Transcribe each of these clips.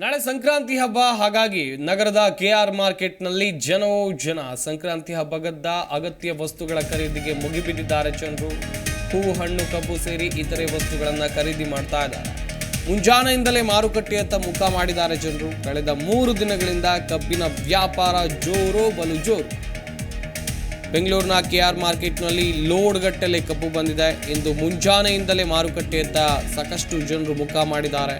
ನಾಳೆ ಸಂಕ್ರಾಂತಿ ಹಬ್ಬ, ಹಾಗಾಗಿ ನಗರದ ಕೆ ಆರ್ ಮಾರ್ಕೆಟ್ನಲ್ಲಿ ಜನೋ ಜನ ಸಂಕ್ರಾಂತಿ ಹಬ್ಬಗದ್ದ ಅಗತ್ಯ ವಸ್ತುಗಳ ಖರೀದಿಗೆ ಮುಗಿಬಿದ್ದಿದ್ದಾರೆ ಜನರು. ಹೂವು, ಹಣ್ಣು, ಕಬ್ಬು ಸೇರಿ ಇತರೆ ವಸ್ತುಗಳನ್ನು ಖರೀದಿ ಮಾಡ್ತಾ ಇದ್ದಾರೆ. ಮುಂಜಾನೆಯಿಂದಲೇ ಮಾರುಕಟ್ಟೆಯತ್ತ ಮುಖ ಮಾಡಿದ್ದಾರೆ ಜನರು. ಕಳೆದ ಮೂರು ದಿನಗಳಿಂದ ಕಬ್ಬಿನ ವ್ಯಾಪಾರ ಜೋರು ಬಲು ಜೋರು ಬೆಂಗಳೂರಿನ ಕೆ ಆರ್ ಮಾರ್ಕೆಟ್ನಲ್ಲಿ ಲೋಡ್ಗಟ್ಟಲೆ ಕಬ್ಬು ಬಂದಿದೆ. ಎಂದು ಮುಂಜಾನೆಯಿಂದಲೇ ಮಾರುಕಟ್ಟೆಯತ್ತ ಸಾಕಷ್ಟು ಜನರು ಮುಖ ಮಾಡಿದ್ದಾರೆ.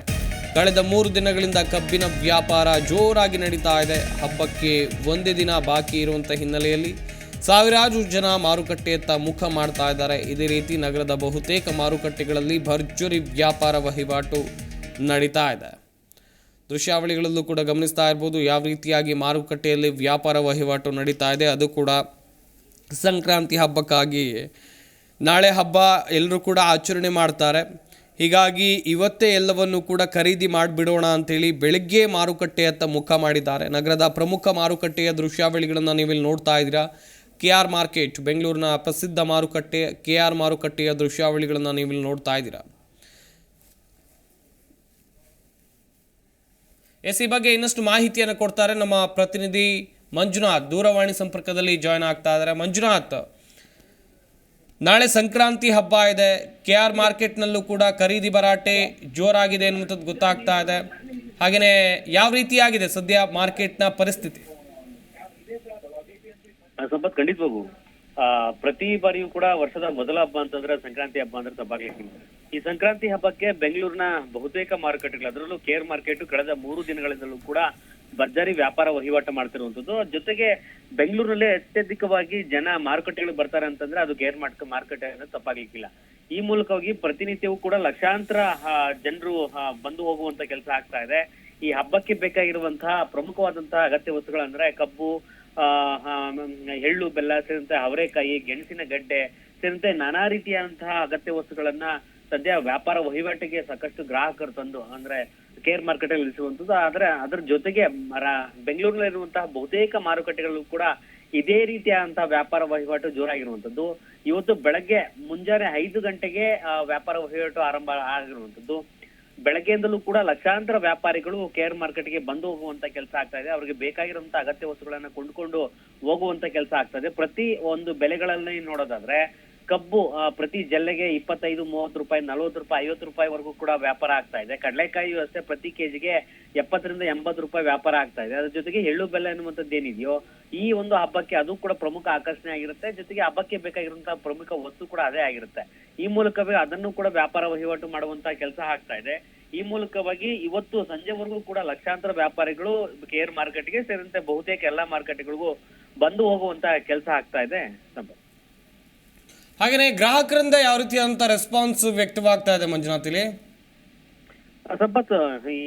ಕಳೆದ ಮೂರು ದಿನಗಳಿಂದ ಕಬ್ಬಿನ ವ್ಯಾಪಾರ ಜೋರಾಗಿ ನಡೀತಾ ಇದೆ. ಹಬ್ಬಕ್ಕೆ ಒಂದೇ ದಿನ ಬಾಕಿ ಇರುವಂಥ ಹಿನ್ನೆಲೆಯಲ್ಲಿ ಸಾವಿರಾರು ಜನ ಮಾರುಕಟ್ಟೆಯತ್ತ ಮುಖ ಮಾಡ್ತಾ ಇದ್ದಾರೆ. ಇದೇ ರೀತಿ ನಗರದ ಬಹುತೇಕ ಮಾರುಕಟ್ಟೆಗಳಲ್ಲಿ ಭರ್ಜರಿ ವ್ಯಾಪಾರ ವಹಿವಾಟು ನಡೀತಾ ಇದೆ. ದೃಶ್ಯಾವಳಿಗಳಲ್ಲೂ ಕೂಡ ಗಮನಿಸ್ತಾ ಇರ್ಬೋದು, ಯಾವ ರೀತಿಯಾಗಿ ಮಾರುಕಟ್ಟೆಯಲ್ಲಿ ವ್ಯಾಪಾರ ವಹಿವಾಟು ನಡೀತಾ ಇದೆ. ಅದು ಕೂಡ ಸಂಕ್ರಾಂತಿ ಹಬ್ಬಕ್ಕಾಗಿ. ನಾಳೆ ಹಬ್ಬ ಎಲ್ಲರೂ ಕೂಡ ಆಚರಣೆ ಮಾಡ್ತಾರೆ. ಹೀಗಾಗಿ ಇವತ್ತೇ ಎಲ್ಲವನ್ನು ಕೂಡ ಖರೀದಿ ಮಾಡಿಬಿಡೋಣ ಅಂತೇಳಿ ಬೆಳಗ್ಗೆ ಮಾರುಕಟ್ಟೆಯತ್ತ ಮುಖ ಮಾಡಿದ್ದಾರೆ. ನಗರದ ಪ್ರಮುಖ ಮಾರುಕಟ್ಟೆಯ ದೃಶ್ಯಾವಳಿಗಳನ್ನು ನೀವಿಲ್ಲಿ ನೋಡ್ತಾ ಇದ್ದೀರಾ. ಕೆ ಆರ್ ಮಾರ್ಕೆಟ್, ಬೆಂಗಳೂರಿನ ಪ್ರಸಿದ್ಧ ಮಾರುಕಟ್ಟೆ, ಕೆ ಆರ್ ಮಾರುಕಟ್ಟೆಯ ದೃಶ್ಯಾವಳಿಗಳನ್ನು ನೀವಿಲ್ಲಿ ನೋಡ್ತಾ ಇದ್ದೀರಾ. ಎಸ್ ಈ ಬಗ್ಗೆ ಇನ್ನಷ್ಟು ಮಾಹಿತಿಯನ್ನು ಕೊಡ್ತಾರೆ ನಮ್ಮ ಪ್ರತಿನಿಧಿ ಮಂಜುನಾಥ್. ದೂರವಾಣಿ ಸಂಪರ್ಕದಲ್ಲಿ ಜಾಯ್ನ್ ಆಗ್ತಾ ಇದ್ದಾರೆ. ಮಂಜುನಾಥ್ ನಾಳೆ ಸಂಕ್ರಾಂತಿ ಹಬ್ಬ ಇದೆ. ಕೆ ಆರ್ ಮಾರ್ಕೆಟ್ನಲ್ಲೂ ಕೂಡ ಖರೀದಿ ಭರಾಟೆ ಜೋರಾಗಿದೆ ಅನ್ನುವಂಥದ್ದು ಗೊತ್ತಾಗ್ತಾ ಇದೆ. ಹಾಗೆಯೇ ಯಾವ ರೀತಿಯಾಗಿದೆ ಸದ್ಯ ಮಾರ್ಕೆಟ್ನ ಪರಿಸ್ಥಿತಿ? ಸಂಪತ್ ಖಂಡಿತವಾಗೂ. ಪ್ರತಿ ಬಾರಿಯೂ ಕೂಡ ವರ್ಷದ ಮೊದಲ ಹಬ್ಬ ಅಂತಂದ್ರೆ ಸಂಕ್ರಾಂತಿ ಹಬ್ಬ ಅಂದ್ರೆ ತಪ್ಪಾಗ್ಲಿಕ್ಕಿಲ್ಲ ಈ ಸಂಕ್ರಾಂತಿ ಹಬ್ಬಕ್ಕೆ ಬೆಂಗಳೂರಿನ ಬಹುತೇಕ ಮಾರುಕಟ್ಟೆಗಳು, ಅದರಲ್ಲೂ ಕೇರ್ ಮಾರ್ಕೆಟ್ ಕಳೆದ ಮೂರು ದಿನಗಳಿಂದಲೂ ಕೂಡ ಭರ್ಜರಿ ವ್ಯಾಪಾರ ವಹಿವಾಟು ಮಾಡ್ತಿರುವಂತದ್ದು ಜೊತೆಗೆ ಬೆಂಗಳೂರಲ್ಲಿ ಅತ್ಯಧಿಕವಾಗಿ ಜನ ಮಾರುಕಟ್ಟೆಗಳು ಬರ್ತಾರೆ ಅಂತಂದ್ರೆ ಅದು ಗೇರ್ ಮಾರ್ಕ್, ಮಾರುಕಟ್ಟೆ ಅನ್ನೋದು ತಪ್ಪಾಗ್ಲಿಕ್ಕಿಲ್ಲ. ಈ ಮೂಲಕವಾಗಿ ಪ್ರತಿನಿತ್ಯವೂ ಕೂಡ ಲಕ್ಷಾಂತರ ಜನರು ಬಂದು ಹೋಗುವಂತ ಕೆಲಸ ಆಗ್ತಾ ಇದೆ. ಈ ಹಬ್ಬಕ್ಕೆ ಬೇಕಾಗಿರುವಂತಹ ಪ್ರಮುಖವಾದಂತಹ ಅಗತ್ಯ ವಸ್ತುಗಳಂದ್ರೆ ಕಬ್ಬು ಎಳ್ಳು, ಬೆಲ್ಲ, ಸೇರಿದಂತೆ ಅವರೆಕಾಯಿ, ಗೆಣಸಿನ ಗಡ್ಡೆ, ಸೇರಿದಂತೆ ನಾನಾ ರೀತಿಯಾದಂತಹ ಅಗತ್ಯ ವಸ್ತುಗಳನ್ನ ಸದ್ಯ ವ್ಯಾಪಾರ ವಹಿವಾಟಿಗೆ ಸಾಕಷ್ಟು ಗ್ರಾಹಕರು ತಂದು ಅಂದ್ರೆ ಕೇರ್ ಮಾರ್ಕೆಟ್ ಅಲ್ಲಿ ಇಳಿಸುವಂತದ್ದು ಆದ್ರೆ ಅದರ ಜೊತೆಗೆ ಬೆಂಗಳೂರಿನಲ್ಲಿರುವಂತಹ ಬಹುತೇಕ ಮಾರುಕಟ್ಟೆಗಳು ಕೂಡ ಇದೇ ರೀತಿಯಾದಂತಹ ವ್ಯಾಪಾರ ವಹಿವಾಟು ಜೋರಾಗಿರುವಂತದ್ದು ಇವತ್ತು ಬೆಳಗ್ಗೆ ಮುಂಜಾನೆ ಐದು ಗಂಟೆಗೆ ವ್ಯಾಪಾರ ವಹಿವಾಟು ಆರಂಭ ಆಗಿರುವಂತದ್ದು ಬೆಳಗ್ಗೆಯಿಂದಲೂ ಕೂಡ ಲಕ್ಷಾಂತರ ವ್ಯಾಪಾರಿಗಳು ಕೇರ್ ಮಾರ್ಕೆಟ್ಗೆ ಬಂದು ಹೋಗುವಂತ ಕೆಲಸ ಆಗ್ತಾ ಇದೆ. ಅವರಿಗೆ ಬೇಕಾಗಿರುವಂತ ಅಗತ್ಯ ವಸ್ತುಗಳನ್ನ ಕೊಂಡ್ಕೊಂಡು ಹೋಗುವಂತ ಕೆಲಸ ಆಗ್ತಾ ಇದೆ. ಪ್ರತಿ ಒಂದು ಬೆಲೆಗಳಲ್ಲಿ ನೋಡೋದಾದ್ರೆ ಕಬ್ಬು ಪ್ರತಿ ಜಲ್ಲೆಗೆ ಇಪ್ಪತ್ತೈದು, ಮೂವತ್ತು ರೂಪಾಯಿ, ನಲವತ್ತು ರೂಪಾಯಿ, ಐವತ್ತು ರೂಪಾಯಿವರೆಗೂ ಕೂಡ ವ್ಯಾಪಾರ ಆಗ್ತಾ ಇದೆ. ಕಡಲೆಕಾಯಿ ಅಷ್ಟೇ ಪ್ರತಿ ಕೆಜಿಗೆ ಎಪ್ಪತ್ತರಿಂದ ಎಂಬತ್ತು ರೂಪಾಯಿ ವ್ಯಾಪಾರ ಆಗ್ತಾ ಇದೆ. ಅದ್ರ ಜೊತೆಗೆ ಎಳ್ಳು ಬೆಲ್ಲ ಅನ್ನುವಂಥದ್ದು ಏನಿದೆಯೋ, ಈ ಒಂದು ಹಬ್ಬಕ್ಕೆ ಅದು ಕೂಡ ಪ್ರಮುಖ ಆಕರ್ಷಣೆ ಆಗಿರುತ್ತೆ. ಜೊತೆಗೆ ಹಬ್ಬಕ್ಕೆ ಬೇಕಾಗಿರುವಂತಹ ಪ್ರಮುಖ ವಸ್ತು ಕೂಡ ಅದೇ ಆಗಿರುತ್ತೆ. ಈ ಮೂಲಕವೇ ಅದನ್ನು ಕೂಡ ವ್ಯಾಪಾರ ವಹಿವಾಟು ಮಾಡುವಂತಹ ಕೆಲಸ ಆಗ್ತಾ ಇದೆ. ಈ ಮೂಲಕವಾಗಿ ಇವತ್ತು ಸಂಜೆವರೆಗೂ ಕೂಡ ಲಕ್ಷಾಂತರ ವ್ಯಾಪಾರಿಗಳು ಕೇರ್ ಮಾರ್ಕೆಟ್ಗೆ ಸೇರಿದಂತೆ ಬಹುತೇಕ ಎಲ್ಲಾ ಮಾರ್ಕೆಟ್ಗಳಿಗೂ ಬಂದು ಹೋಗುವಂತ ಕೆಲಸ ಆಗ್ತಾ ಇದೆ. ಹಾಗೆಯೇ ಗ್ರಾಹಕರಿಂದ ಯಾವ ರೀತಿಯಾದಂಥ ರೆಸ್ಪಾನ್ಸ್ ವ್ಯಕ್ತವಾಗ್ತಾ ಇದೆ ಮಂಜುನಾಥ್ ಇಲ್ಲಿ? ಸಂಪತ್ ಈ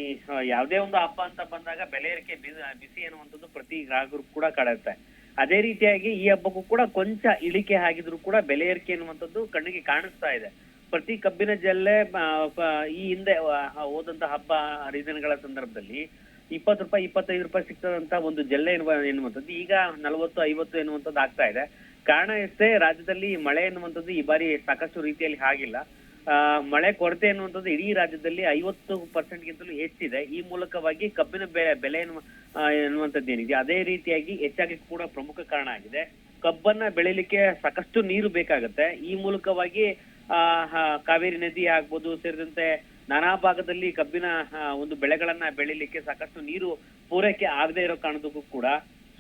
ಯಾವುದೇ ಒಂದು ಹಬ್ಬ ಅಂತ ಬಂದಾಗ ಬೆಲೆ ಏರಿಕೆ ಬಿಸಿ ಅನ್ನುವಂಥದ್ದು ಪ್ರತಿ ಗ್ರಾಹಕರು ಕೂಡ ಕಾಡುತ್ತೆ. ಅದೇ ರೀತಿಯಾಗಿ ಈ ಹಬ್ಬಕ್ಕೂ ಕೂಡ ಕೊಂಚ ಇಳಿಕೆ ಆಗಿದ್ರು ಕೂಡ ಬೆಲೆ ಏರಿಕೆ ಅನ್ನುವಂಥದ್ದು ಕಣ್ಣಿಗೆ ಕಾಣಿಸ್ತಾ ಇದೆ. ಪ್ರತಿ ಕಬ್ಬಿನ ಜಲ್ಲೆ ಈ ಹಿಂದೆ ಹೋದಂತ ಹಬ್ಬ ಹರಿದಿನಗಳ ಸಂದರ್ಭದಲ್ಲಿ ಇಪ್ಪತ್ತು ರೂಪಾಯಿ, ಇಪ್ಪತ್ತೈದು ರೂಪಾಯಿ ಸಿಗ್ತದಂತ ಒಂದು ಜಲ್ಲೆ ಎನ್ನುವ, ಎನ್ನುವಂಥದ್ದು ಈಗ ನಲವತ್ತು, ಐವತ್ತು ಎನ್ನುವಂಥದ್ದು ಆಗ್ತಾ ಇದೆ. ಕಾರಣ ಎಷ್ಟೇ ರಾಜ್ಯದಲ್ಲಿ ಮಳೆ ಎನ್ನುವಂಥದ್ದು ಈ ಬಾರಿ ಸಾಕಷ್ಟು ರೀತಿಯಲ್ಲಿ ಆಗಿಲ್ಲ ಆ, ಮಳೆ ಕೊರತೆ ಎನ್ನುವಂಥದ್ದು ಇಡೀ ರಾಜ್ಯದಲ್ಲಿ ಐವತ್ತು ಪರ್ಸೆಂಟ್ ಗಿಂತಲೂ ಹೆಚ್ಚಿದೆ. ಈ ಮೂಲಕವಾಗಿ ಕಬ್ಬಿನ ಬೆಲೆ ಎನ್ನುವ ಎನ್ನುವಂಥದ್ದು ಏನಿದೆ ಅದೇ ರೀತಿಯಾಗಿ ಹೆಚ್ಚಾಗಿ ಕೂಡ ಪ್ರಮುಖ ಕಾರಣ ಆಗಿದೆ. ಕಬ್ಬನ್ನ ಬೆಳಿಲಿಕ್ಕೆ ಸಾಕಷ್ಟು ನೀರು ಬೇಕಾಗುತ್ತೆ. ಈ ಮೂಲಕವಾಗಿ ಆ, ಕಾವೇರಿ ನದಿ ಆಗ್ಬೋದು ಸೇರಿದಂತೆ ನಾನಾ ಭಾಗದಲ್ಲಿ ಕಬ್ಬಿನ ಒಂದು ಬೆಳೆಗಳನ್ನ ಬೆಳಿಲಿಕ್ಕೆ ಸಾಕಷ್ಟು ನೀರು ಪೂರೈಕೆ ಆಗದೆ ಇರೋ ಕಾರಣದಕ್ಕೂ ಕೂಡ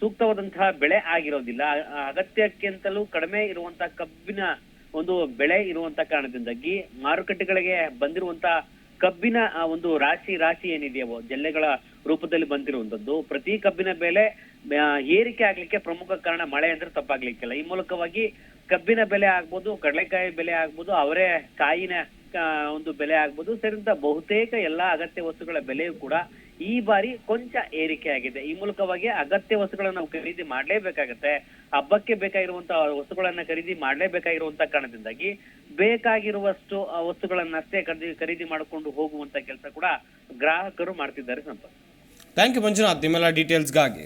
ಸೂಕ್ತವಾದಂತಹ ಬೆಳೆ ಆಗಿರೋದಿಲ್ಲ. ಅಗತ್ಯಕ್ಕಿಂತಲೂ ಕಡಿಮೆ ಇರುವಂತಹ ಕಬ್ಬಿನ ಒಂದು ಬೆಳೆ ಇರುವಂತ ಕಾರಣದಿಂದಾಗಿ ಮಾರುಕಟ್ಟೆಗಳಿಗೆ ಬಂದಿರುವಂತ ಕಬ್ಬಿನ ಒಂದು ರಾಶಿ ರಾಶಿ ಏನಿದೆಯೋ, ಜಲ್ಲೆಗಳ ರೂಪದಲ್ಲಿ ಬಂದಿರುವಂತದ್ದು ಪ್ರತಿ ಕಬ್ಬಿನ ಬೆಲೆ ಏರಿಕೆ ಆಗ್ಲಿಕ್ಕೆ ಪ್ರಮುಖ ಕಾರಣ ಮಳೆ ಅಂದ್ರೆ ತಪ್ಪಾಗ್ಲಿಕ್ಕಿಲ್ಲ. ಈ ಮೂಲಕವಾಗಿ ಕಬ್ಬಿನ ಬೆಲೆ ಆಗ್ಬೋದು, ಕಡಲೆಕಾಯಿ ಬೆಲೆ ಆಗ್ಬೋದು, ಅವರೇ ಕಾಯಿನ ಒಂದು ಬೆಲೆ ಆಗ್ಬೋದು ಸೇರಿದಂತ ಬಹುತೇಕ ಎಲ್ಲಾ ಅಗತ್ಯ ವಸ್ತುಗಳ ಬೆಲೆಯೂ ಕೂಡ ಈ ಬಾರಿ ಕೊಂಚ ಏರಿಕೆ ಆಗಿದೆ. ಈ ಮೂಲಕವಾಗಿ ಅಗತ್ಯ ವಸ್ತುಗಳನ್ನ ನಾವು ಖರೀದಿ ಮಾಡಲೇಬೇಕಾಗುತ್ತೆ. ಹಬ್ಬಕ್ಕೆ ಬೇಕಾಗಿರುವಂತಹ ವಸ್ತುಗಳನ್ನ ಖರೀದಿ ಮಾಡಲೇಬೇಕಾಗಿರುವಂತ ಕಾರಣದಿಂದಾಗಿ ಬೇಕಾಗಿರುವಷ್ಟು ವಸ್ತುಗಳನ್ನಷ್ಟೇ ಖರೀದಿ ಖರೀದಿ ಮಾಡಿಕೊಂಡು ಹೋಗುವಂತ ಕೆಲಸ ಕೂಡ ಗ್ರಾಹಕರು ಮಾಡ್ತಿದ್ದಾರೆ ಸಂಪತ್ ಥ್ಯಾಂಕ್ ಯು ಮಂಜುನಾಥ್, ನಿಮ್ಮೆಲ್ಲ ಡೀಟೇಲ್ಸ್ಗಾಗಿ